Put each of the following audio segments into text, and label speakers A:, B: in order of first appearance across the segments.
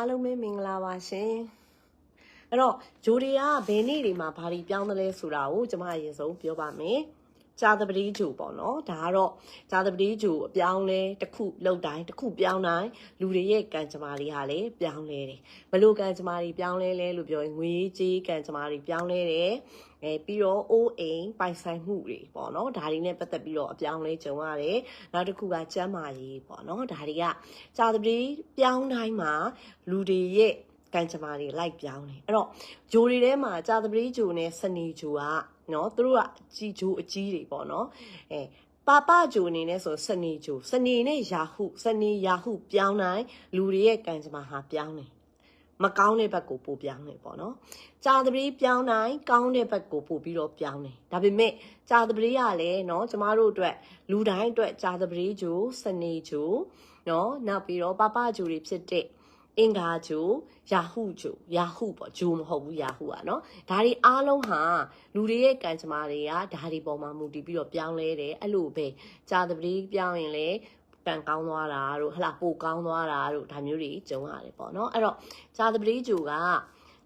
A: အားလုံးပဲမင်္ဂလာပါရှင်အဲ့တော့ဂျိုတွေကဘယ်နေ့တွေမှာဘာတွေပြောင်းသလဲဆိုတာကိုကျွန်မအရင်ဆုံးပြောပါမယ် ကြာသပတိဂျိုပေါ့နော်ဒါကတော့ကြာသပတိဂျိုအပြောင်းလဲတစ်ခုလောက်တိုင်းတစ်ခုပြောင်းတိုင်းလူတွေရဲ့ကံကြမ္မာတွေဟာလည်းပြောင်းလဲတယ်ဘလို့ကံကြမ္မာတွေပြောင်းလဲလဲလို့ပြောရင်ငွေကြေးကံကြမ္မာတွေပြောင်းလဲတယ်အဲပြီးတော့အိုးအိမ်ပိုင်ဆိုင်မှုတွေပေါ့နော်ဒါတွေနဲ့ပတ်သက်ပြီးတော့အပြောင်းလဲကြုံရတယ်နောက်တစ်ခုကကျန်းမာရေးပေါ့နော်ဒါတွေကကြာသပတိပြောင်းတိုင်းမှာလူတွေရဲ့ကံကြမ္မာတွေလိုက်ပြောင်းတယ်အဲ့တော့ဂျိုတွေထဲမှာကြာသပတိဂျိုနဲ့စနေဂျိုက နော်သူတို့ကကြီးဂျိုအကြီးတွေပေါ့နော်အဲပါပဂျိုအနေနဲ့ဆိုစနေဂျိုစနေနဲ့ယာဟုစနေယာဟုပြောင်းတိုင်းလူတွေရဲ့ကံကြမ္မာဟာပြောင်းတယ်မကောင်းတဲ့ဘက်ကိုပို့ပြောင်းတယ်ပေါ့နော်ကြာသပတေးပြောင်းတိုင်းကောင်းတဲ့ဘက်ကိုပို့ပြီးတော့ပြောင်းတယ်ဒါပေမဲ့ကြာသပတေးကလည်းเนาะကျမတို့အတွက်လူတိုင်းအတွက်ကြာသပတေးဂျိုစနေဂျိုเนาะနောက်ပြီးတော့ပပဂျိုတွေဖြစ်တဲ့ အင်္ဂါဂျိုယာဟုဂျိုယာဟုပေါ့ဂျိုမဟုတ်ဘူးယာဟုอ่ะเนาะဒါတွေအားလုံးဟာလူတွေရဲ့ကံကြမ္မာတွေကဒါတွေပေါ်မှာမူတည်ပြီးတော့ပြောင်းလဲတယ်အဲ့လိုပဲကြာသပတေးပြောင်းရင်လည်းကံကောင်းသွားတာတို့ဟလာပိုကောင်းသွားတာတို့ဒါမျိုးတွေကြုံရတယ်ပေါ့နော်အဲ့တော့ဇာသပတိဂျူက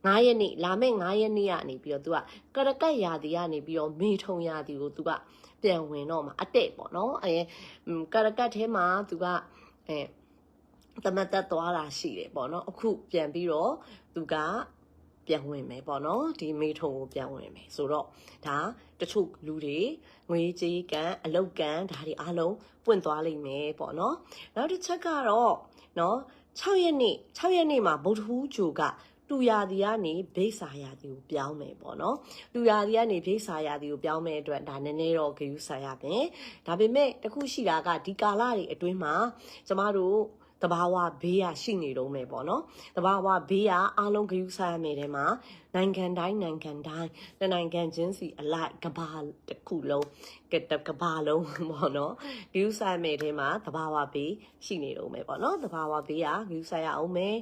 A: 9ရက်နေ့လာမယ့်9ရက်နေ့ကနေပြီးတော့ तू ကကရကတ်ရာသီကနေပြီးတော့မေထုံရာသီကို तू ကပြန်ဝင်တော့မှာအတဲ့ပေါ့နော်အဲကရကတ်ထဲမှာ तू ကအဲ တမတ်တက်သွားတာရှိတယ်ပေါ့နော်အခုပြန်ပြီးတော့ तू ကပြန်ဝင်မယ်ပေါ့နော်ဒီမေထုံကိုပြန်ဝင်မယ်ဆိုတော့ဒါတချို့လူတွေငွေကြေးကံအလုတ်ကံဒါတွေအားလုံးပွင့်သွားလိမ့်မယ်ပေါ့နော်နောက်တစ်ချက်ကတော့နော်6ရက်နေ့6ရက်နေ့မှာဗုဒ္ဓဟူးဂျိုကတူရာဒီကနေဘိတ်စာရာဒီကိုပြောင်းမယ်ပေါ့နော်တူရာဒီကနေဘိတ်စာရာဒီကိုပြောင်းမယ်အတွက်ဒါနည်းနည်းတော့ဂရုစိုက်ရမယ်ဒါပေမဲ့တခုရှိတာကဒီကာလတွေအတွင်းမှာကျမတို့ တဘာဝဘေးရရှိနေတော့မယ်ပေါ့နော်တဘာဝဘေးရအားလုံးဂရုစိုက်ရမယ်တဲ့မှာနိုင်ငံတိုင်းနိုင်ငံတိုင်းတနိုင်ငံချင်းစီအလိုက်ကဘာတစ်ခုလုံးကတကဘာလုံးပေါ့နော်ဂရုစိုက်မယ်တဲ့မှာတဘာဝဘေးရှိနေတော့မယ်ပေါ့နော်တဘာဝဘေးရဂရုစိုက်ရအောင်မယ်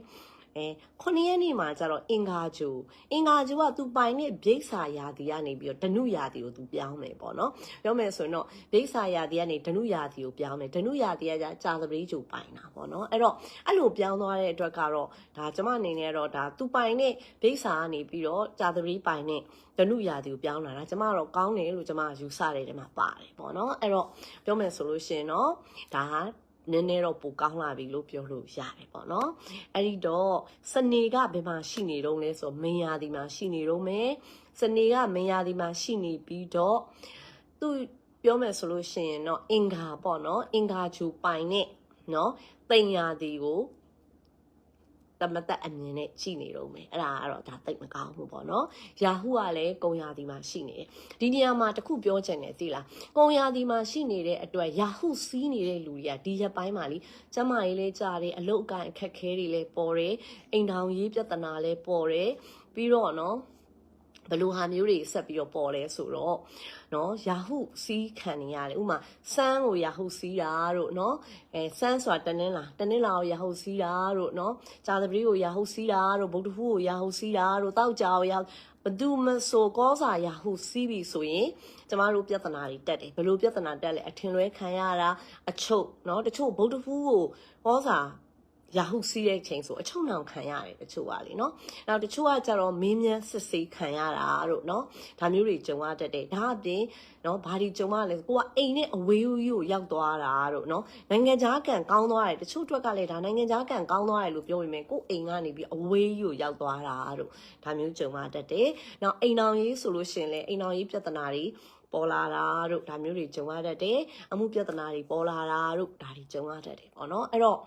A: အဲခုနှစ်ရက်နေ့မှာကျတော့အင်္ဂါဂျူအင်္ဂါဂျူကသူပိုင်တဲ့ဘိက္ဆာယာတီကနေပြီးတော့ဓနုယာတီကိုသူပြောင်းမယ်ပေါ့နော်ပြောမယ်ဆိုရင်တော့ဘိက္ဆာယာတီကနေဓနုယာတီကိုပြောင်းမယ်ဓနုယာတီကကြာကြာသပတေးဂျူပိုင်တာပေါ့နော်အဲ့တော့အဲ့လိုပြောင်းသွားတဲ့အတွက်ကတော့ဒါကျမအနေနဲ့တော့ဒါသူပိုင်တဲ့ဘိက္ဆာကနေပြီးတော့ကြာသပတေးပိုင်တဲ့ဓနုယာတီကိုပြောင်းလာတာကျမတော့ကောင်းတယ်လို့ကျမယူဆတဲ့ထဲမှာပါတယ်ပေါ့နော်အဲ့တော့ပြောမယ်ဆိုလို့ရှိရင်တော့ဒါဟာ နည်းနည်းတော့ပိုကောင်းလာပြီလို့ပြောလို့ရတယ်ပေါ့နော်အဲ့ဒီတော့စနေကဘယ်မှာရှိနေတော့လဲဆိုမင်းရာဒီမှာရှိနေတော့မယ်စနေကမင်းရာဒီမှာရှိနေပြီးတော့သူပြောမယ်ဆိုလို့ရှိရင်တော့အင်္ဂါပေါ့နော်အင်္ဂါဂျူပိုင်နဲ့နော်တိမ်ရာဒီကို တမတက်အမြင်နဲ့ကြည့်နေတော့မယ်အဲ့ဒါကတော့ဒါတိတ်မကောင်းဘူးပေါ့နော်ယာဟုကလည်းကုံရာဒီမှာရှိနေတယ်ဒီနေရာမှာတခုပြောချင်တယ်သိလားကုံရာဒီမှာရှိနေတဲ့အတွက်ယာဟုစီးနေတဲ့လူတွေကဒီရက်ပိုင်းမှာလीကျမကြီးလဲကြားတယ်အလုတ်အကန့်အခက်ခဲတွေလဲပေါ်တယ်အိမ်ထောင်ရေးပြဿနာလဲပေါ်တယ်ပြီးတော့နော် ဘလို့ဟာမျိုးတွေဆက်ပြီးတော့ပေါ်လဲဆိုတော့เนาะယာဟုစီးခံနေရတယ်ဥမာစမ်းကိုယာဟုစီးတာတို့เนาะအဲစမ်းဆိုတာတနင်းလာတနင်းလာကိုယာဟုစီးတာတို့เนาะဂျာသပတိကိုယာဟုစီးတာတို့ဗုဒ္ဓဟူးကိုယာဟုစီးတာတို့တောက်ကြောကိုယာဘဒုမဆိုကောစာယာဟုစီးပြီဆိုရင်ကျမတို့ပြဿနာတွေတက်တယ်ဘယ်လိုပြဿနာတက်လဲအထင်လွဲခံရတာအချုပ်เนาะတချို့ဗုဒ္ဓဟူးကိုကောစာ ရာဟုစီးတဲ့ချိန်ဆိုအချုံနှောင်ခံရတယ်တချို့ကလေနော်။နောက်တချို့ကကြတော့မင်းမြန်းစစ်ဆေးခံရတာတို့နော်။ဒါမျိုးတွေကြုံရတတ်တယ်။ဒါအပြင်နော်ဘာဒီကြုံရလဲကိုကအိမ်နဲ့အဝေးကြီးကိုရောက်သွားတာတို့နော်။နိုင်ငံခြားကန်ကောင်းသွားတယ်တချို့အတွက်ကလည်းဒါနိုင်ငံခြားကန်ကောင်းသွားတယ်လို့ပြောပေမဲ့ကိုအိမ်ကနေပြီးအဝေးကြီးကိုရောက်သွားတာတို့ဒါမျိုးကြုံရတတ်တယ်။နောက်အိမ်တော်ရေးဆိုလို့ရှိရင်လည်းအိမ်တော်ရေးပြဿနာတွေ ပေါ်လာတာတို့ဒါမျိုးတွေကြုံရတတ်တယ်အမှုပြဿနာတွေပေါ်လာတာတို့ဒါတွေကြုံရတတ်တယ်ပေါ့နော်အဲ့တော့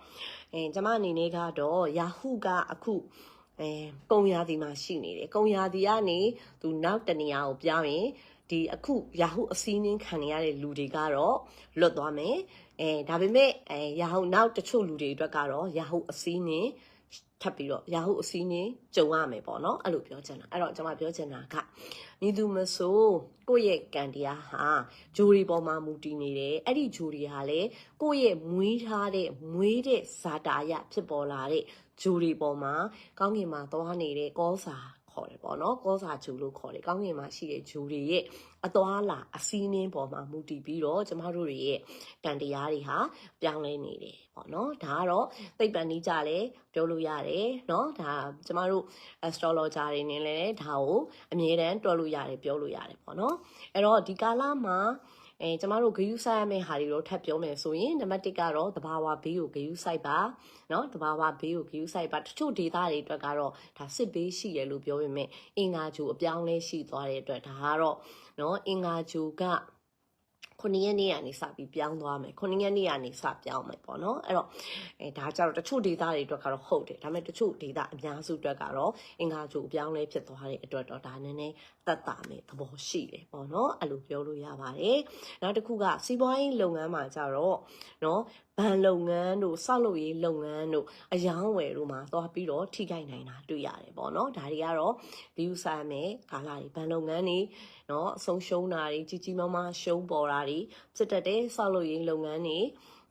A: အဲကျမအနေနဲ့ကတော့ Yahoo ကအခုအဲကုံရာဒီမှာရှိနေတယ်ကုံရာဒီကနေသူနောက်တနေရာကိုပြောင်းရင်ဒီအခု Yahoo အစည်းအဝေးခံနေရတဲ့လူတွေကတော့လွတ်သွားမယ်အဲဒါပေမဲ့အဲ Yahoo နောက်တချို့လူတွေအတွက်ကတော့ Yahoo အစည်းအဝေး ထပ်ပြီးတော့ Yahoo အစည်းနေကြုံရမယ်ပေါ့နော်အဲ့လိုပြောချင်တာအဲ့တော့ကျွန်မပြောချင်တာကမိသူမဆိုကိုယ့်ရဲ့ကံတရားဟာဂျိုရီပေါ်မှာမူတည်နေတယ်အဲ့ဒီဂျိုရီဟာလေကိုယ့်ရဲ့မွေးထားတဲ့မွေးတဲ့ဇာတာရဖြစ်ပေါ်လာတဲ့ဂျိုရီပေါ်မှာကောင်းကင်မှာသွားနေတဲ့ကောစာ ခေါ်တယ်ပေါ့နော်ကောစာဂျူလို့ခေါ်တယ်ကောင်းကင်မှာရှိတဲ့ဂျူတွေရဲ့အသွာလာအစည်းအင်းပေါ်မှာမူတည်ပြီးတော့ကျမတို့တွေရဲ့တန်တရားတွေဟာပြောင်းလဲနေတယ်ပေါ့နော်ဒါကတော့သိပ္ပံနည်းကြလဲပြောလို့ရတယ်နော်ဒါကျမတို့ astrologer တွေနဲ့လည်းဒါကိုအမြဲတမ်းတွက်လို့ရတယ်ပြောလို့ရတယ်ပေါ့နော်အဲ့တော့ဒီကာလမှာ အဲကျမတို့ဂယုဆိုင်ရမယ့်ဟာတွေတော့ထပ်ပြောမယ်ဆိုရင်နံပါတ်1ကတော့တဘာဝဘေးကိုဂယုဆိုင်ပါเนาะတဘာဝဘေးကိုဂယုဆိုင်ပါတချို့ဒေသတွေအတွက်ကတော့ဒါစစ်ဘေးရှိတယ်လို့ပြောပေမဲ့အင်္ဂါဂျူအပြောင်းလဲရှိသွားတဲ့အတွက်ဒါကတော့เนาะအင်္ဂါဂျူက ခုနှစ်ရက်နေ့ကနေစပြီးပြောင်းသွားမယ်ခုနှစ်ရက်နေ့ကနေစပြောင်းမယ်ပေါ့နော်အဲ့တော့အဲဒါကြတော့တချို့ဒေသတွေအတွက်ကတော့ဟုတ်တယ်ဒါပေမဲ့တချို့ဒေသအများစုအတွက်ကတော့အင်္ဂါဂျူအပြောင်းလဲဖြစ်သွားတဲ့အတွက်တော့ဒါနည်းနည်းသက်သာမယ်သဘောရှိတယ်ပေါ့နော်အဲ့လိုပြောလို့ရပါတယ်နောက်တစ်ခုကစီးပွားရေးလုပ်ငန်းမှာကြတော့နော် ဘဏ်လုပ်ငန်းတို့ဆောက်လုပ်ရေးလုပ်ငန်းတို့အယောင်းဝယ်တို့မှာသွားပြီးတော့ထိခိုက်နိုင်တာတွေ့ရတယ်ပေါ့နော်ဒါတွေကတော့ဒီဥစားမယ်ကာလာတွေဘဏ်လုပ်ငန်းတွေနော်အဆုံးရှုံးတာတွေကြီးကြီးမားမားရှုံးပေါ်တာတွေဖြစ်တတ်တဲ့ဆောက်လုပ်ရေးလုပ်ငန်းတွေ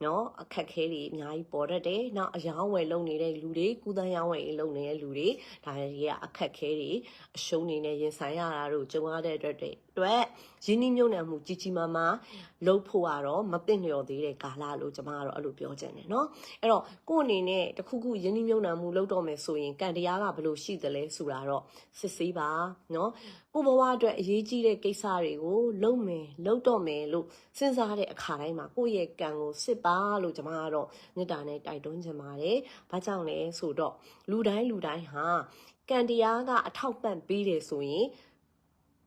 A: နော်အခက်ခဲတွေအများကြီးပေါ်တတ်တယ်။နောက်အယောင်းဝယ်လုပ်နေတဲ့လူတွေကုသရောင်းဝယ်လုပ်နေတဲ့လူတွေဒါတွေကအခက်ခဲတွေအရှုံးနေနဲ့ရင်ဆိုင်ရတာတို့ကြုံရတဲ့အတွက်တွေ အတွက်ရင်းနှီးမြှုပ်နှံမှုကြီးကြီးမားမားလုပ်ဖို့ကတော့မသိလျော်သေးတဲ့ကာလလို့ကျွန်မကတော့အဲ့လိုပြောချင်တယ်နော်။အဲ့တော့ကို့အနေနဲ့တခုခုရင်းနှီးမြှုပ်နှံမှုလုပ်တော့မယ်ဆိုရင်ကံတရားကဘယ်လိုရှိသလဲဆိုတာတော့စစ်ဆေးပါနော်။ကို့ဘဝအတွက်အရေးကြီးတဲ့ကိစ္စတွေကိုလုပ်မယ်လုပ်တော့မယ်လို့စဉ်းစားတဲ့အခါတိုင်းမှာကိုယ့်ရဲ့ကံကိုစစ်ပါလို့ကျွန်မကတော့မေတ္တာနဲ့တိုက်တွန်းချင်ပါတယ်။ဘာကြောင့်လဲဆိုတော့လူတိုင်းလူတိုင်းဟာကံတရားကအထောက်ပံ့ပေးတယ်ဆိုရင်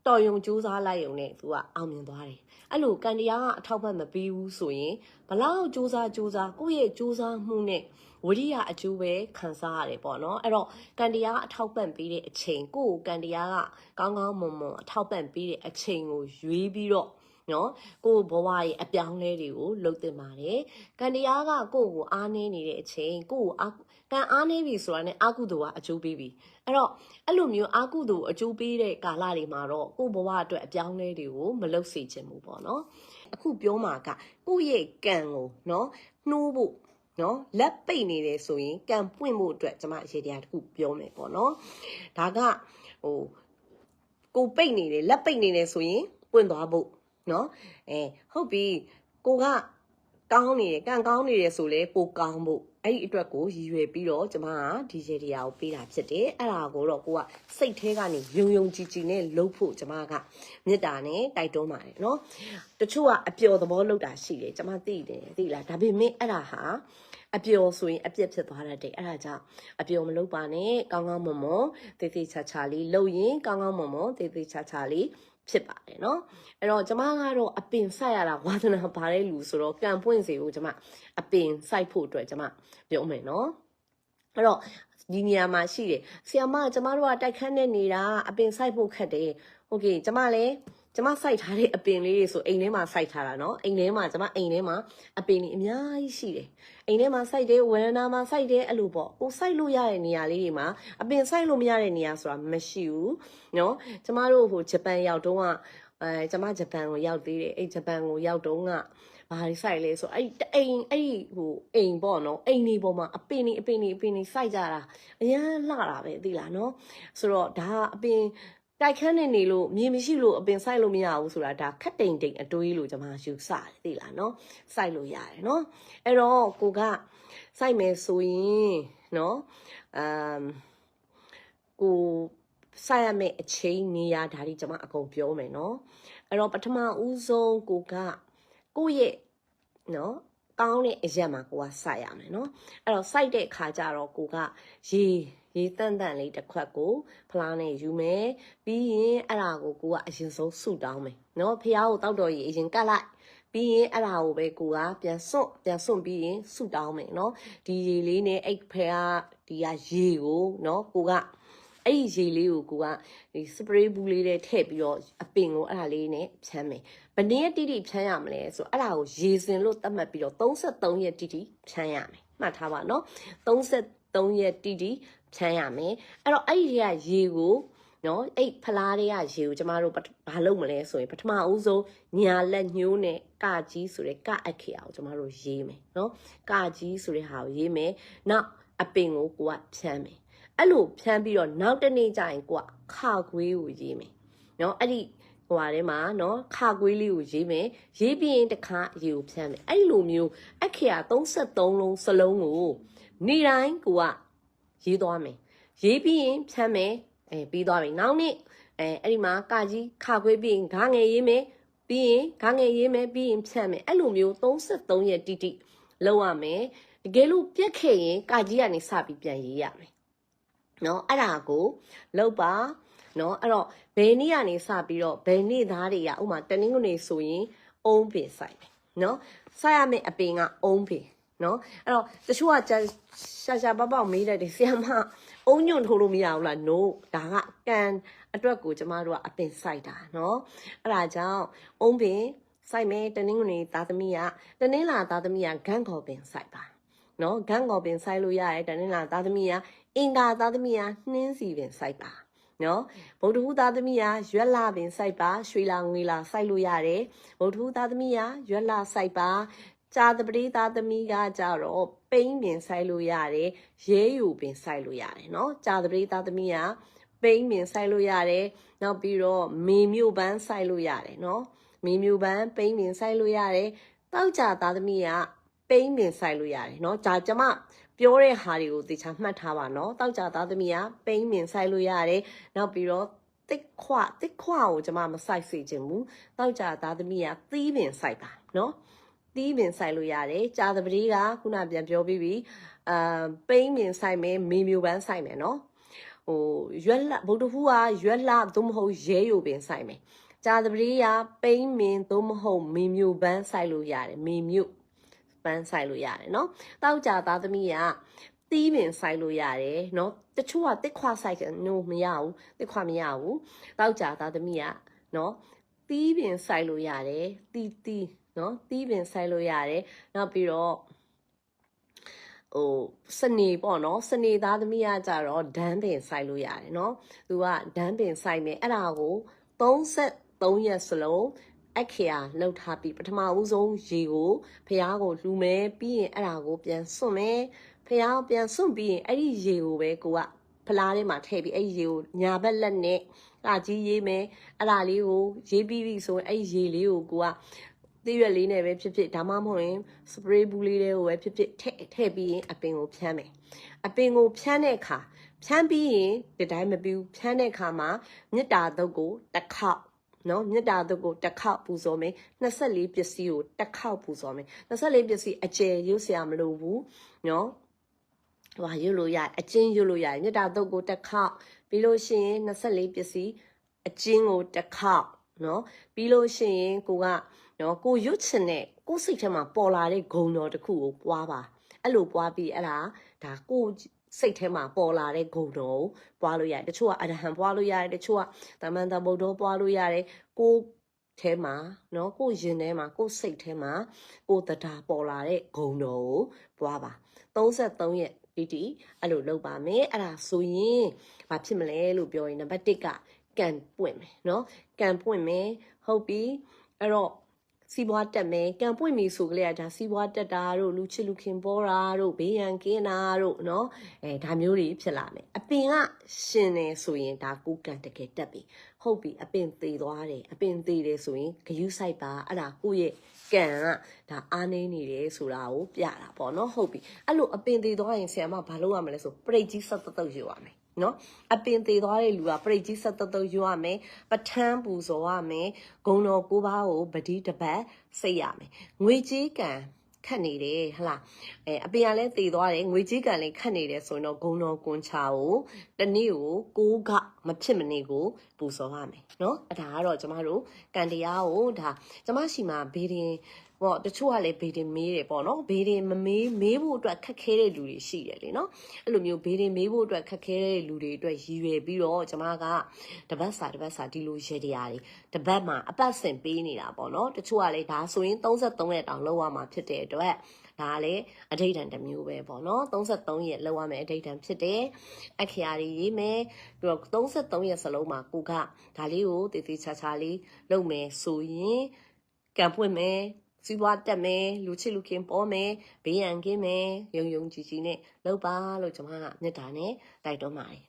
A: တော်ယုံကြိုးစားလိုက်ရုံနဲ့သူကအောင်မြင်သွားတယ်။အဲ့လိုကံတရားကအထောက်ပံ့မပေးဘူးဆိုရင်ဘလောက်ကြိုးစားကြိုးစားကိုယ့်ရဲ့ကြိုးစားမှုနဲ့ဝရိယအကျိုးပဲခံစားရတယ်ပေါ့နော်အဲ့တော့ကံတရားအထောက်ပံ့ပေးတဲ့အချိန်ကိုယ်ကံတရားကကောင်းကောင်းမွန်မွန်အထောက်ပံ့ပေးတဲ့အချိန်ကိုရွေးပြီးတော့ နော်ကိုယ့်ဘဝရဲ့အပြောင်းလဲတွေကိုလုပ်တင်ပါတယ်ကံတရားကကိုယ့်ကိုအားနေနေတဲ့အချိန်ကိုယ့်ကိုအားကံအားနေပြီဆိုတာနဲ့အာကုသိုလ်ကအကျိုးပေးပြီအဲ့တော့အဲ့လိုမျိုးအာကုသိုလ်အကျိုးပေးတဲ့ကာလတွေမှာတော့ကိုယ့်ဘဝအတွက်အပြောင်းလဲတွေကိုမလုပ်စေချင်ဘူးပေါ့နော်အခုပြောမှာကကိုယ့်ရဲ့ကံကိုနော်နှိုးဖို့နော်လက်ပိတ်နေတယ်ဆိုရင်ကံပွင့်ဖို့အတွက်ကျွန်မရေတရားတစ်ခုပြောမယ်ပေါ့နော်ဒါကဟိုကိုပိတ်နေတယ်လက်ပိတ်နေတယ်ဆိုရင်ပွင့်သွားဖို့ နော်အဲဟုတ်ပြီကိုကကောင်းနေတယ်ကံကောင်းနေတယ်ဆိုလဲပိုကောင်းဖို့အဲ့ဒီအတွက်ကိုရည်ရွယ်ပြီးတော့ကျွန်မကဒီရေတရားကိုပေးတာဖြစ်တယ်အဲ့ဒါကိုတော့ကိုကစိတ်ထဲကနေယုံယုံကြည်ကြည်နဲ့လုပ်ဖို့ကျွန်မကမေတ္တာနဲ့တိုက်တွန်းပါတယ်နော်တချို့ကအပျော်သဘောလုပ်တာရှိတယ်ကျွန်မသိတယ်သိလားဒါပေမဲ့အဲ့ဒါဟာအပျော်ဆိုရင်အပြစ်ဖြစ်သွားတတ်တယ်အဲ့ဒါကြောင့်အပျော်မလုပ်ပါနဲ့ကောင်းကောင်းမွန်မွန်တေးသေးချာချာလေးလုပ်ရင်ကောင်းကောင်းမွန်မွန်တေးသေးချာချာလေး ဖြစ်ပါတယ်เนาะအဲ့တော့ကျမကတော့အပင်စိုက်ရတာဝါသနာပါတဲ့လူဆိုတော့ကံပွင့်စီကိုကျမအပင်စိုက်ဖို့အတွက်ကျမပြောမယ်เนาะအဲ့တော့ဒီနေရာမှာရှိတယ်ဆီယမကျမတို့ကတိုက်ခန်းနေနေတာအပင်စိုက်ဖို့ခက်တယ်โอเคကျမလည်း ကျမစိုက်ထားတဲ့အပင်လေးတွေဆိုအိမ်ထဲမှာစိုက်ထားတာเนาะအိမ်ထဲမှာကျမအိမ်ထဲမှာအပင်တွေအများကြီးရှိတယ်အိမ်ထဲမှာစိုက်တယ်ဝရဏမှာစိုက်တယ်အဲ့လိုပေါ့ကိုစိုက်လို့ရတဲ့နေရာလေးတွေမှာအပင်စိုက်လို့မရတဲ့နေရာဆိုတာမရှိဘူးเนาะကျမတို့ဟိုဂျပန်ရောက်တုန်းကအဲကျမဂျပန်ကိုရောက်သေးတယ်အဲ့ဂျပန်ကိုရောက်တုန်းကဘာတွေစိုက်လဲဆိုအဲ့အိမ်အဲ့ဟိုအိမ်ပေါ့နော်အိမ်ဒီပေါ်မှာအပင်နေအပင်နေအပင်နေစိုက်ကြတာအရန်လှတာပဲသိလားနော်ဆိုတော့ဒါအပင် တိုက်ခန်းနေနေလို့မြေမရှိလို့အပင်စိုက်လို့မရဘူးဆိုတာဒါခက်တိန်တိန်အတွေးလို့ကျွန်မယူဆတယ်သိလားနော်စိုက်လို့ရတယ်နော်အဲ့တော့ကိုကစိုက်မယ်ဆိုရင်နော်အမ်ကိုစိုက်ရမယ့်အချိန်နေရာဒါတွေကျွန်မအကုန်ပြောမယ်နော်အဲ့တော့ပထမဦးဆုံးကိုကကိုယ့်ရဲ့နော် ကောင်းတဲ့အရက်မှာကိုကစိုက်ရမယ်နော်အဲ့တော့စိုက်တဲ့အခါကျတော့ကိုကရေရေတန့်တန့်လေးတစ်ခွက်ကိုဖလားနဲ့ယူမယ်ပြီးရင်အဲ့ဒါကိုကိုကအရင်ဆုံးဆုတောင်းမယ်နော်ဖះကိုတောက်တော်ရေအရင်ကတ်လိုက်ပြီးရင်အဲ့ဒါကိုပဲကိုကပြန်စွန့်ပြန်စွန့်ပြီးရင်ဆုတောင်းမယ်နော်ဒီရေလေးနဲ့အဲ့ဖះဒီကရေကိုနော်ကိုက အဲ့ဒီရေလေးကိုကိုကဒီစပရေးဘူးလေးနဲ့ထည့်ပြီးတော့အပင်ကိုအဲ့ဒါလေးနဲ့ဖြန်းမယ်ဘယ်နည်းတိတိဖြန်းရမလဲဆိုအဲ့ဒါကိုရေစင်လို့သတ်မှတ်ပြီးတော့33ရက်တိတိဖြန်းရမယ်မှတ်ထားပါနော်33ရက်တိတိဖြန်းရမယ်အဲ့တော့အဲ့ဒီကရေကိုနော်အဲ့ဖလားတွေကရေကိုကျမတို့ဘာလုပ်မလဲဆိုရင်ပထမအဦးဆုံးညာလက်ညှိုးနဲ့ကကြီးဆိုတဲ့ကအခေအောင်ကျမတို့ရေးမယ်နော်ကကြီးဆိုတဲ့ဟာကိုရေးမယ်နောက်အပင်ကိုကိုကဖြန်းမယ် အဲ့လိုဖြန်းပြီးတော့နောက်တစ်နေ့ကျရင်ကိုကခါခွေးကိုရေးမယ်နော်အဲ့ဒီဟိုဟာထဲမှာနော်ခါခွေးလေးကိုရေးမယ်ရေးပြီးရင်တစ်ခါရေကိုဖြန်းမယ်အဲ့လိုမျိုးအခရာ33လုံးစလုံးကိုနေ့တိုင်းကိုကရေးသွားမယ်ရေးပြီးရင်ဖြန်းမယ်အဲပြီးသွားပြီနောက်နေ့အဲအဲ့ဒီမှာကာကြီးခါခွေးပြီးရင်ဂါငယ်ရေးမယ်ပြီးရင်ဂါငယ်ရေးမယ်ပြီးရင်ဖြန်းမယ်အဲ့လိုမျိုး33ရက်တိတိလောက်ရမယ်တကယ်လို့ပြက်ခဲ့ရင်ကာကြီးကနေစပြီးပြန်ရေးရမယ် နော်အဲ့ဒါကိုလောက်ပါနော်အဲ့တော့ဘယ်နေ့ကနေစပြီးတော့ဘယ်နေ့သားတွေကဥမာတနင်္ဂနွေဆိုရင်အုံးပင်ဆိုင်မယ်နော်ဆိုင်ရမယ့်အပင်ကအုံးပင်နော်အဲ့တော့တချို့ကကြာရှာရှာပေါက်ပေါက်မေးလိုက်တယ်ဆီယမအုံညွန့်ထိုးလို့မရဘူးလား no ဒါကကန်အတွက်ကိုကျမတို့ကအပင်စိုက်တာနော်အဲ့ဒါကြောင့်အုံးပင်စိုက်မယ်တနင်္ဂနွေသားသမီးကတနင်္လာသားသမီးကဂန့်ခေါ်ပင်စိုက်ပါနော်ဂန့်ခေါ်ပင်စိုက်လို့ရတယ်တနင်္လာသားသမီးက အင်္ဂါသားသမီးကနှင်းစီပင်စိုက်ပါနော်ဗုဒ္ဓဟူသားသမီးကရွက်လာပင်စိုက်ပါရွှေလာငွေလာစိုက်လို့ရတယ်ဗုဒ္ဓဟူသားသမီးကရွက်လာစိုက်ပါကြာတပတိသားသမီးကကြတော့ပိန်းပင်စိုက်လို့ရတယ်ရဲယူပင်စိုက်လို့ရတယ်နော်ကြာတပတိသားသမီးကပိန်းပင်စိုက်လို့ရတယ်နောက်ပြီးတော့မေမြို့ပန်းစိုက်လို့ရတယ်နော်မေမြို့ပန်းပိန်းပင်စိုက်လို့ရတယ်တောက်ကြသားသမီးကပိန်းပင်စိုက်လို့ရတယ်နော်ဂျာကျမ ပြောတဲ့ဟာတွေကိုသေချာမှတ်ထားပါနော်တောက်ကြသားသမီးကပိန်းပင်စိုက်လို့ရတယ်နောက်ပြီးတော့တစ်ခွတစ်ခွကိုကျမမစိုက်စေချင်ဘူးတောက်ကြသားသမီးကသီးပင်စိုက်ပါနော်သီးပင်စိုက်လို့ရတယ်ကြာသပတိကခုနပြန်ပြောပြီးပြီအာပိန်းပင်စိုက်မယ်မေမျိုးပန်းစိုက်မယ်နော်ဟိုရွက်လာဗုဒ္ဓဟူးကရွက်လာသို့မဟုတ်ရဲယိုပင်စိုက်မယ်ကြာသပတိကပိန်းမင်သို့မဟုတ်မေမျိုးပန်းစိုက်လို့ရတယ်မေမျိုး ပန်းဆိုင်လို့ရတယ်နော်တောက်ကြသားသမီးကသီးပင်ဆိုင်လို့ရတယ်နော်တချို့ကတစ်ခွာဆိုင်နိုးမရဘူးတစ်ခွာမရဘူးတောက်ကြသားသမီးကနော်သီးပင်ဆိုင်လို့ရတယ်သီးသီးနော်သီးပင်ဆိုင်လို့ရတယ်နောက်ပြီးတော့ဟိုစနေပေါ့နော်စနေသားသမီးကကြတော့ဒန်းပင်ဆိုင်လို့ရတယ်နော်သူကဒန်းပင်ဆိုင်မယ်အဲ့ဒါကို33ရက်စလုံး အခရာလှုပ်ထားပြီးပထမဦးဆုံးရေကိုဖះကိုလှူမယ်ပြီးရင်အဲ့ဒါကိုပြန်စွန့်မယ်ဖះကိုပြန်စွန့်ပြီးရင်အဲ့ဒီရေကိုပဲကိုကဖလားထဲမှာထည့်ပြီးအဲ့ဒီရေကိုညာဘက်လက်နဲ့ကကြီးရေးမယ်အဲ့ဒါလေးကိုရေးပြီးပြီဆိုရင်အဲ့ဒီရေလေးကိုကိုကသေးရွက်လေးနဲ့ပဲဖြစ်ဖြစ်ဒါမှမဟုတ်ရင်စပရေးဘူးလေးတွေကိုပဲဖြစ်ဖြစ်ထည့်ထည့်ပြီးရင်အပင်ကိုဖြန်းမယ်အပင်ကိုဖြန်းတဲ့အခါဖြန်းပြီးရင်ဒီတိုင်းမပြီးဘူးဖြန်းတဲ့အခါမှာမေတ္တာတုတ်ကိုတစ်ခေါက် နော်မေတ္တာတုတ်ကိုတစ်ခေါက်ပူဇော်မယ်24ပစ္စည်းကိုတစ်ခေါက်ပူဇော်မယ်24ပစ္စည်းအကျယ်ရွတ်စရာမလိုဘူးနော်ဟိုရွတ်လို့ရအချင်းရွတ်လို့ရမေတ္တာတုတ်ကိုတစ်ခေါက်ပြီးလို့ရှိရင်24ပစ္စည်းအချင်းကိုတစ်ခေါက်နော်ပြီးလို့ရှိရင်ကိုကနော်ကိုရွတ်ချင်တဲ့ကိုစိတ်ထဲမှာပေါ်လာတဲ့ဂုံတော်တစ်ခုကိုပွားပါအဲ့လိုပွားပြီးအဲ့ဒါဒါကို စိတ်ထဲမှာပေါ်လာတဲ့ဂုဏ်တော်ကိုပွားလို့ရတယ်တချို့ကအရဟံပွားလို့ရတယ်တချို့ကသမန်တဗုဒ္ဓပွားလို့ရတယ်ကိုထဲမှာเนาะကိုရင်ထဲမှာကိုစိတ်ထဲမှာကိုတရားပေါ်လာတဲ့ဂုံတော်ကိုပွားပါ33ရက်တီတီအဲ့လိုလုပ်ပါမယ်အဲ့ဒါဆိုရင်ဘာဖြစ်မလဲလို့ပြောရင်နံပါတ်1ကကံပွင့်မယ်เนาะကံပွင့်မယ်ဟုတ်ပြီအဲ့တော့ စီးပွားတက်မယ်ကံပွင့်ပြီဆိုကြလေဒါစီးပွားတက်တာတို့လူချစ်လူခင်ပေါ်တာတို့ဘေးရန်ကင်းတာတို့เนาะအဲဒါမျိုးတွေဖြစ်လာမယ်အပင်ကရှင်နေဆိုရင်ဒါကိုကံတကယ်တက်ပြီဟုတ်ပြီအပင်သေးသွားတယ်အပင်သေးတယ်ဆိုရင်ဂယုဆိုင်ပါအဲ့ဒါကိုယ့်ရဲ့ကံကဒါအားနေနေတယ်ဆိုတာကိုပြတာပေါ့เนาะဟုတ်ပြီအဲ့လိုအပင်သေးသွားရင်ဆရာမဘာလုပ်ရမလဲဆိုပရိတ်ကြီးဆက်တုတ်ယူရမယ် နော်အပင်သေးသွားတဲ့လူကပရိတ်ကြီးဆက်တုတ်တုတ်ယူရမယ်ပထန်းပူဇော်ရမယ်ဂုံတော်ကိုးပါးကိုပတိတပတ်စိတ်ရမယ်ငွေကြေးကံခတ်နေတယ်ဟလားအဲအပင်ကလည်းတည်သွားတယ်ငွေကြေးကံလည်းခတ်နေတယ်ဆိုရင်တော့ဂုံတော်ကွန်ချာကိုတနေ့ကိုကိုးကမဖြစ်မနေကိုပူဇော်ရမယ်เนาะအဲဒါကတော့ကျမတို့ကံတရားကိုဒါကျမရှိမှာဘေးရင် ပေါ့တချို့ကလည်းဘေးတင်မေးတယ်ပေါ့နော်ဘေးတင်မမေးမေးဖို့အတွက်ခက်ခဲတဲ့လူတွေရှိတယ်လေနော်အဲ့လိုမျိုးဘေးတင်မေးဖို့အတွက်ခက်ခဲတဲ့လူတွေအတွက်ရည်ရွယ်ပြီးတော့ကျွန်မကတပတ်စာတပတ်စာဒီလိုရေတရားတွေတပတ်မှာအပတ်စဉ်ပေးနေတာပေါ့နော်တချို့ကလည်းဒါဆိုရင်33ရက်တောင်လောက်ရမှာဖြစ်တဲ့အတွက်ဒါလည်းအဋိဌံတစ်မျိုးပဲပေါ့နော်33ရက်လောက်ရမယ်အဋိဌံဖြစ်တယ်အခရာတွေရေးမယ်ပြီးတော့33ရက်စလုံးမှာကိုကဒါလေးကိုတည်တည်ချာချာလေးလုပ်မယ်ဆိုရင်ကံပွင့်မယ် စီးပွားတက်မယ်လူချစ်လူခင်ပေါ်မယ်ဘေးရန်ကင်းမယ်ယုံယုံကြည်ကြည်နဲ့လုပ်ပါလို့ကျွန်မကမေတ္တာနဲ့တိုက်တွန်းပါတယ်